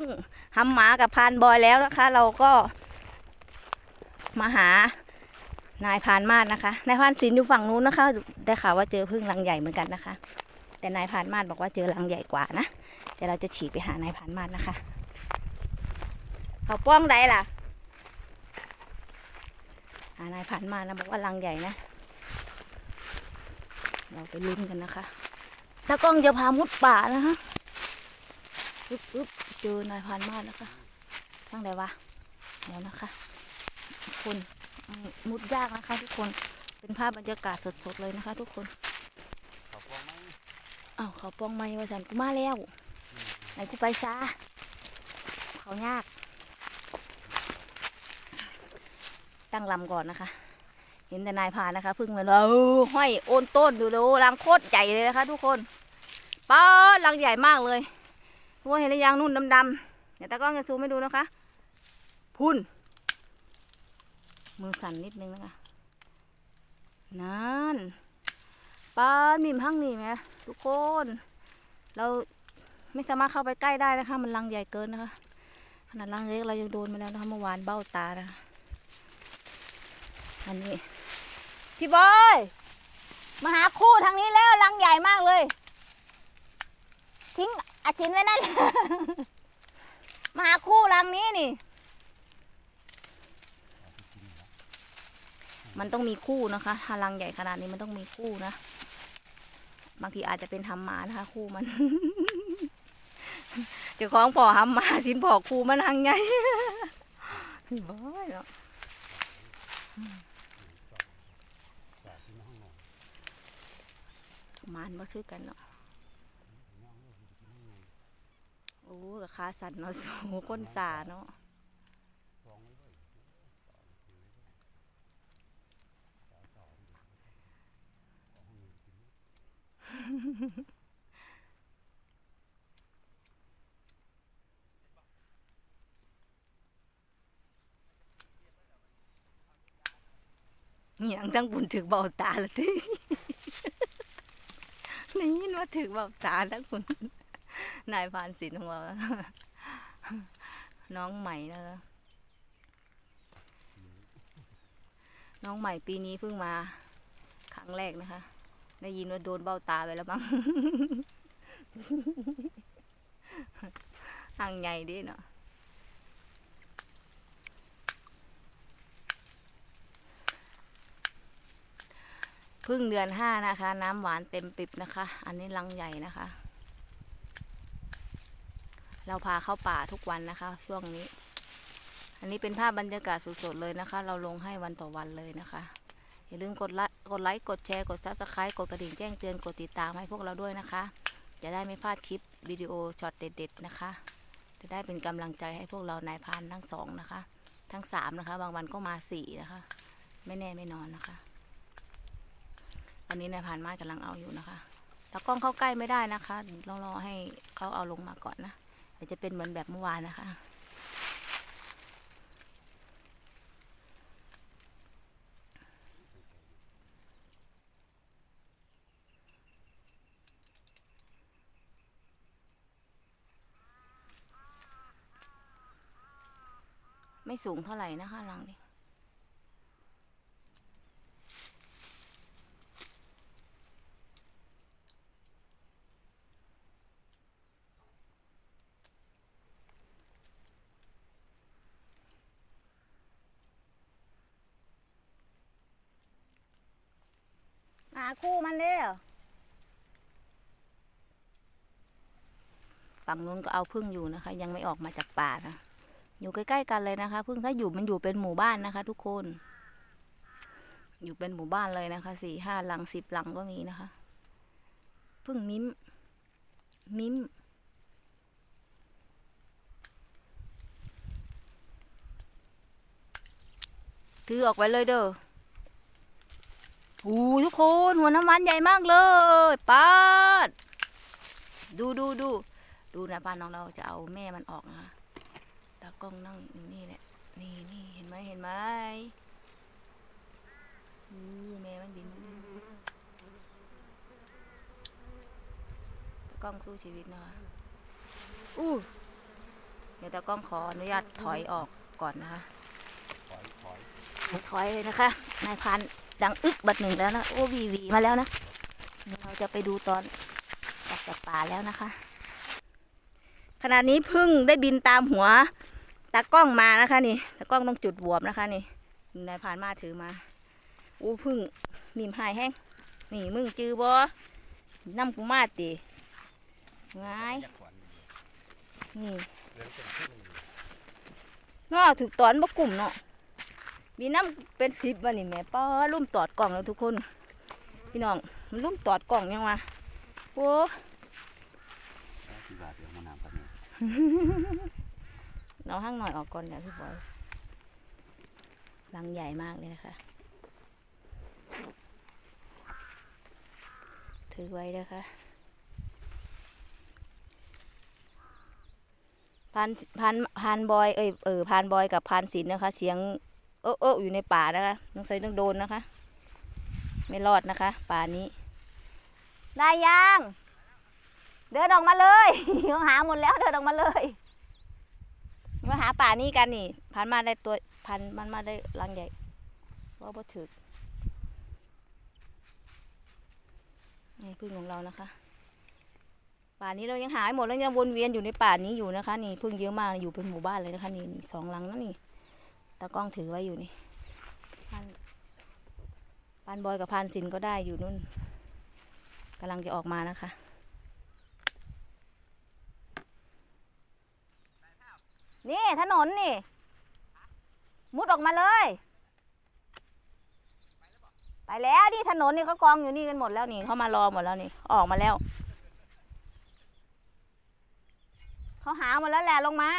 พึ่งหำหมากับพานบอยแล้วนะคะ เราก็ มาหานายพานมาศนะคะ นายพานศิลอยู่ฝั่งนู้นนะคะ ได้ข่าวว่าเจอพึ่งรังใหญ่เหมือนกันนะคะ แต่นายพานมาศบอกว่าเจอรังใหญ่กว่านะเดี๋ยวเราจะฉีกไปหานายพานมาศนะคะ เขาป้องใดล่ะหานายพานมาศนะบอกว่ารังใหญ่นะ เราไปลุ้นกันนะคะตากล้องจะพามุดป่านะคะ อึ๊บอึ๊บเจอนายพรานมาศนะคะตั้งแต่วะเดี๋ยวนะคะทุกคนอืมมุดยากนะคะ ทุกคนเป็นภาพบรรยากาศสดๆเลยนะคะ ทุกคนเขาพวงไหมอ้าวเขาป้องไม่ว่าฉันกูมาแล้วไหนกูไปซาเขายาก ตั้งลำก่อนนะคะ เห็นแต่นายพรานนะคะเพึ่งมาแล้วห้อยโอนต้นดูดูรังโคตรใหญ่เลยนะคะ ทุกคนป๊าดรังใหญ่มากเลย ทุกคนเห็นหรือยังนู่นดำๆเดี๋ยวตากล้องจะซูมให้ดูนะคะ พุ่น มือสั่นนิดนึงนะคะ นั่นป้ามีมพังนี่ไหมทุกคน เราไม่สามารถเข้าไปใกล้ได้นะคะ มันรังใหญ่เกินนะคะ ขนาดรังเล็กเรายังโดนมาแล้วนะคะเมื่อวานเบ้าตานะคะอันนี้ พี่บอยมาหาคู่ทางนี้แล้วรังใหญ่มากเลย ทิ้ง อาชินไว้นั่น มาคู่รังนี้นี่ มันต้องมีคู่นะคะ ถ้ารังใหญ่ขนาดนี้มันต้องมีคู่นะ บางทีอาจจะเป็นทำหมานะคะ คู่มันเจ้าของพอทำหมาชินพอคู่มันหังใหญ่บอยเนาะมานบ่ชื่อกันเนาะ โอ้กับขาสั่นเนาะสูก้นสาเนาะเหียงตั้งบุญถึกเบาตาละทีได้ยินว่าถึกเบาตาแล้วคุณ นายพานศิลป์ของเรา น้องใหม่นะคะน้องใหม่ปีนี้เพิ่งมาครั้งแรกนะคะ ได้ยินว่าโดนเบ้าตาไปแล้วบ้างห่างใหญ่ดิเนาะเพึ่งเดือนห้านะคะ น้ำหวานเต็มปิบนะคะ อันนี้ลังใหญ่นะคะ เราพาเข้าป่าทุกวันนะคะ ช่วงนี้ อันนี้เป็นภาพบรรยากาศสดๆเลยนะคะ เราลงให้วันต่อวันเลยนะคะ อย่าลืมกดไลค์กดไลค์กดแชร์กดซับสไครต์กดกระดิ่งแจ้งเตือนกดติดตามให้พวกเราด้วยนะคะ จะได้ไม่พลาดคลิปวิดีโอช็อตเด็ด ๆ นะคะ จะได้เป็นกำลังใจให้พวกเรานายพานทั้งสองนะคะ ทั้งสามนะคะ บางวันก็มาสี่นะคะ ไม่แน่ไม่นอนนะคะตอนนี้นายพานม้กำลังเอาอยู่นะคะตากล้องเข้าใกล้ไม่ได้นะคะต้องรอให้เขาเอาลงมาก่อนนะ ดี๋ยวจะเป็นเหมือนแบบเมื่อวานนะคะ ไม่สูงเท่าไหร่นะคะลังนี้ คู่มันเร็วฝั่งนู้นก็เอาพึ่งอยู่นะคะ ยังไม่ออกมาจากป่านะอยู่ใกล้ๆกันเลยนะคะ พึ่งถ้าอยู่มันอยู่เป็นหมู่บ้านนะคะ ทุกคน อยู่เป็นหมู่บ้านเลยนะคะสี่ห้าหลังสิบหลังก็มีนะคะ พึ่งมิ้ม มิ้มถือออกไปเลยเด้อ อ้ทุกคนหัวน้ำมันใหญ่มากเลยปาดดูดูดูดูนะป้าน้องเราจะเอาแม่มันออกนะคะตากล้องนั่งอยู่นี่แหละนี่นี่เห็นไหมเห็นไหมอู้แม่มันบินตากล้องสู้ชีวิตนะคะอู้ดี๋ยวตากล้องขออนุญาตถอยออกก่อนนะคะถอยถอยถอยเลยนะคะนายพราน ดังอึกบัดหนึ่งแล้วนะ โอ้วีวีมาแล้วนะเดี๋ยวเราจะไปดูตอนออกจากป่าแล้วนะคะ ขณะนี้พึ่งได้บินตามหัวตากล้องมานะคะนี่ตากล้องต้องจุดบวบนะคะนี่นายพรานมาถือมา อู้พึ่งนิ่มหายแห้งนี่มึงจือบอน้ำกูมาตีง่ายอยากสวนนี่เรื่องเป็นขึ้นง้อถูกตอนบ่กลุ่มเนาะ มีน้ำเป็นสิบวันนี่แหม่ป้อลุ่มตอดกล่องแล้วทุกคน พี่น้องมันลุ่มตอดกล่องยังวะโอ้ที่บาทเดี๋ยวมาน้ำกันเนี่ยเราห้างหน่อยออกก่อนเดี๋ยวพี่บอยรังใหญ่มากเลยนะคะ ถือไว้นะคะพานพานพานบอยเอ้ยเออพานบอยกับพานศิลป์นะคะ เสียง เออเอออยู่ในป่านะคะน้องใส่ต้องโดนนะคะ ไม่รอดนะคะ ป่านี้ ได้ยังเดินออกมาเลยเขาหาหมดแล้วเดินออกมาเลยมาหาป่านี้กันนี่พันมาได้ตัวพันมันมาได้รังใหญ่ว่าบ่ถึกนี่พึ่งของเรานะคะ ป่านี้เรายังหาไม่หมดแล้วยังวนเวียนอยู่ในป่านี้อยู่นะคะ นี่พึ่งเยอะมากอยู่เป็นหมู่บ้านเลยนะคะ นี่นี่สองลังนะนี่ ตากล้องถือไว้อยู่นี่พันพันบอยกับพันสินก็ได้อยู่นู่นกำลังจะออกมานะคะนี่ถนนนี่ มุดออกมาเลย ไปแล้วนี่ถนนนี่เขากองอยู่นี่กันหมดแล้วนี่เขามารอหมดแล้วนี่ออกมาแล้วเขาหาหมดแล้วแหละลงมา